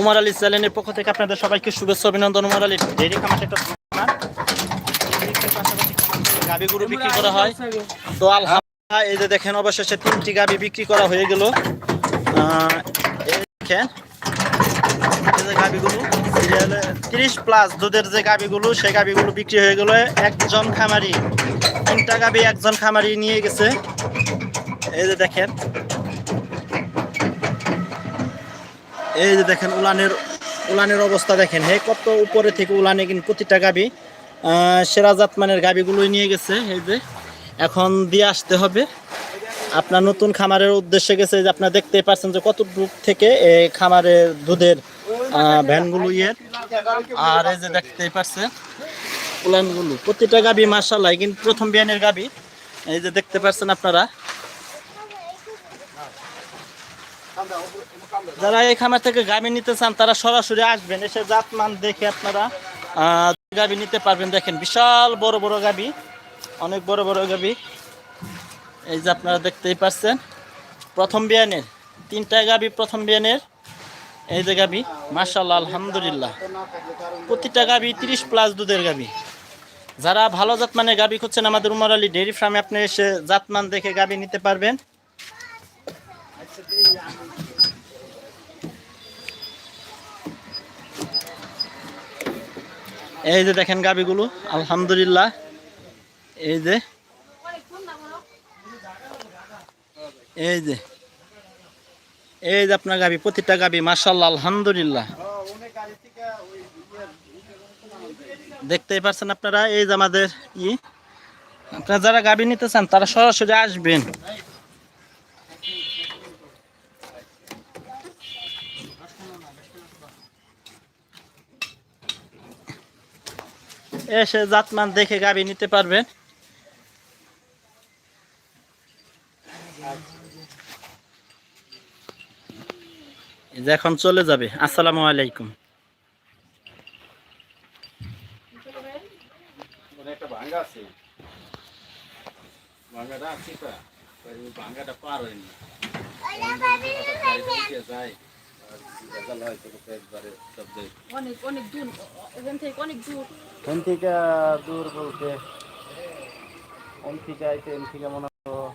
উমর আলী চ্যানেলের পক্ষ থেকে আপনাদের সবাইকে শুভেচ্ছা, অভিনন্দন। উমর আলী ডেইরি খামার একটা গরু বিক্রি করা হয়। তো আলহামদুলিল্লাহ, এই যে দেখেন, অবশেষে তিনটি গাভী বিক্রি করা হয়ে গেল। দেখেন সিরিয়ালে তিরিশ প্লাস দুধের যে গাভীগুলো সেই গাভীগুলো বিক্রি হয়ে গেল। একজন খামারি, তিনটা গাভী একজন খামারি নিয়ে গেছে। এই যে দেখেন এই যে দেখেন উলানের উলানের অবস্থা দেখেন। হে, কত উপরে থেকে উলানে কিন্তু প্রতিটা গাবি সেরা জাত মানের গাবিগুলোই নিয়ে গেছে, এই যে। এখন দিয়ে আসতে হবে। আপনার নতুন খামারের উদ্দেশ্যে গেছে যে আপনারা দেখতে পাচ্ছেন যে কত দূর থেকে এই খামারের দুধের ভ্যানগুলো ইয়ের আর এই যে দেখতেই পাচ্ছেন উলানগুলো। প্রতিটা গাবি মার্শাল্লাহ কিন্তু প্রথম বিয়ানের গাবি। এই যে দেখতে পাচ্ছেন আপনারা। যারা এই খামার থেকে গাভী নিতে চান, তারা সরাসরি আসবেন। এসে জাতমান দেখে আপনারা গাভী নিতে পারবেন। দেখেন, বিশাল বড় বড় গাভী, অনেক বড় বড় গাভী। এই যে আপনারা দেখতেই পাচ্ছেন, প্রথম বিয়ানের, তিনটা গাভী প্রথম বিয়ানের, এই যে গাভী মার্শাল্লাহ আলহামদুলিল্লাহ। প্রতিটা গাভী তিরিশ প্লাস দুধের গাভী। যারা ভালো জাত জাতমানের গাভী খুঁজছেন আমাদের উমর আলী ডেয়ারি ফার্মে, আপনি এসে জাতমান দেখে গাভী নিতে পারবেন। এই যে দেখেন গাবিগুলো, আলহামদুলিল্লাহ। এই যে। এই যে। এই যে আপনার গাবি, প্রতিটা গাবি মার্শাল্লাহ আলহামদুলিল্লাহ। দেখতেই পাচ্ছেন আপনারা, এই যে আমাদের ই। আপনারা যারা গাবি নিতে চান, তারা সরাসরি আসবেন। এসে জাতমান দেখে গাবি নিতে পারবেন। যে এখন চলে যাবে। আসসালামু আলাইকুম। একটা ভাঙ্গা আছে। ভাঙ্গাটা আছে তা ওই ভাঙ্গাটা পার হয়নি। যায়। ভেজাল হয় তো একবারে সব দেয়। অনেক অনেক দূর এখান থেকে অনেক দূর। এখান থেকে দূর বলতে ওম থেকে আইতে এম থেকে মনে